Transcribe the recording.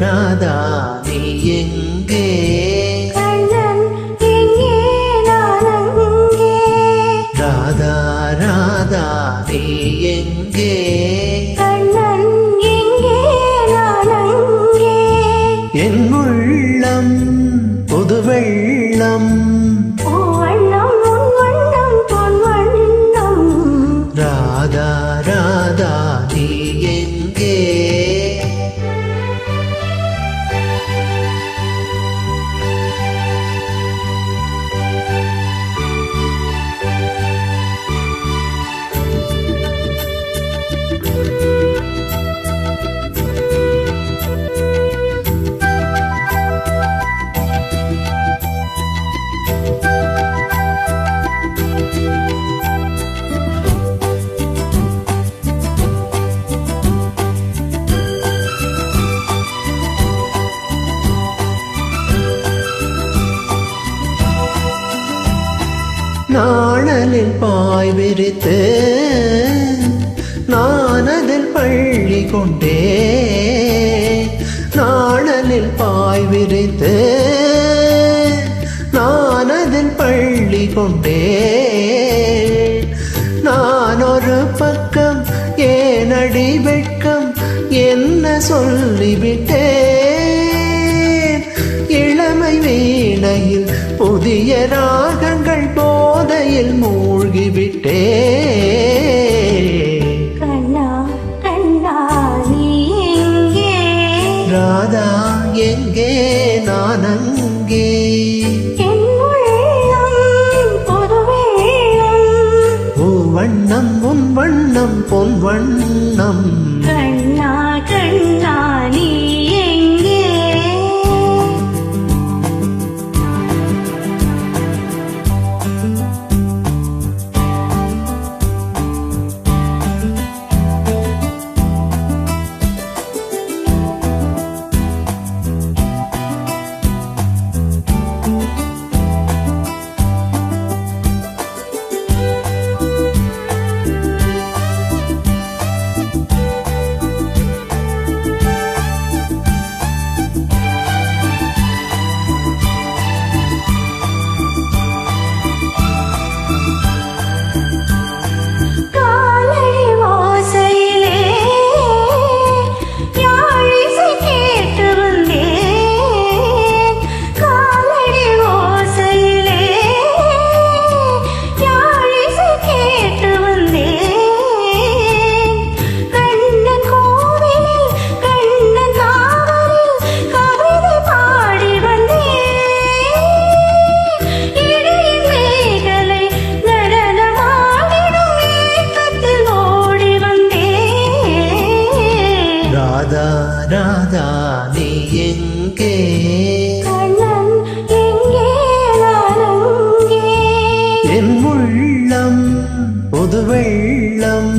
ராதா நீ எங்கே? ராதா ராதா நீ எங்கே? என் உள்ளம் புது மணலில் பாய் விரித்து நான் அதில் பள்ளி கொண்டே. நாணலில் பாய் விரித்து நான் அதில் பள்ளி கொண்டே. நான் ஒரு பக்கம் ஏன் அடி வெட்கம் என்ன சொல்லிவிட்டேன்? இளமை வீணையில் புதிய ராகங்கள் போ போதையில் மூழ்கிவிட்டே. கண்ணா கண்ணா ராதா எங்கே? நான் அங்கே வண்ணம் உன் வண்ணம் பொன் வண்ணம். ராதா ராதா நீ எங்கே என் உள்ளம் புது வெள்ளம்